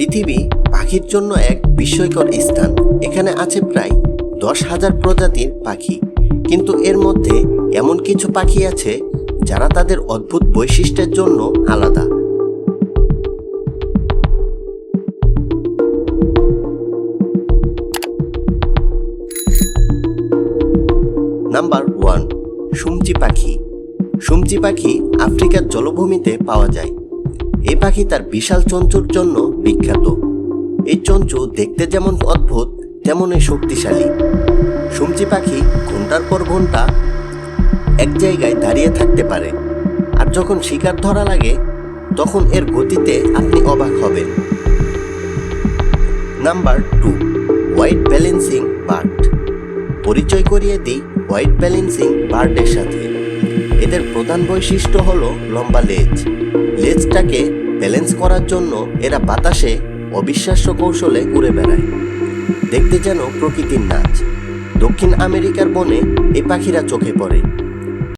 পৃথিবী পাখির জন্য এক বিস্ময়কর স্থান। এখানে আছে প্রায় দশ হাজার প্রজাতির পাখি। কিন্তু এর মধ্যে এমন কিছু পাখি আছে যারা তাদের অদ্ভুত বৈশিষ্ট্যের জন্য আলাদা। নাম্বার ওয়ান, সুমচি পাখি। সুমচি পাখি আফ্রিকার জলভূমিতে পাওয়া যায়। এই পাখি তার বিশাল চঞ্চুর জন্য বিখ্যাত। এই চঞ্চু দেখতে যেমন অদ্ভুত, তেমনই শক্তিশালী। সুমচি পাখি ঘণ্টার পর ঘণ্টা এক জায়গায় দাঁড়িয়ে থাকতে পারে। আর যখন শিকার ধরা লাগে, তখন এর গতিতে আপনি অবাক হবেন। Number two, white balancing bird. পরিচয় করিয়ে দিই হোয়াইট ব্যালেন্সিং বার্ডের সাথে। এদের প্রধান বৈশিষ্ট্য হলো লম্বা লেজ। লেজটাকে ব্যালেন্স করার জন্য এরা বাতাসে অবিশ্বাস্য কৌশলে ঘুরে বেড়ায়। দেখতে যেন প্রকৃতির নাচ। দক্ষিণ আমেরিকার বনে এই পাখিরা চোখে পড়ে।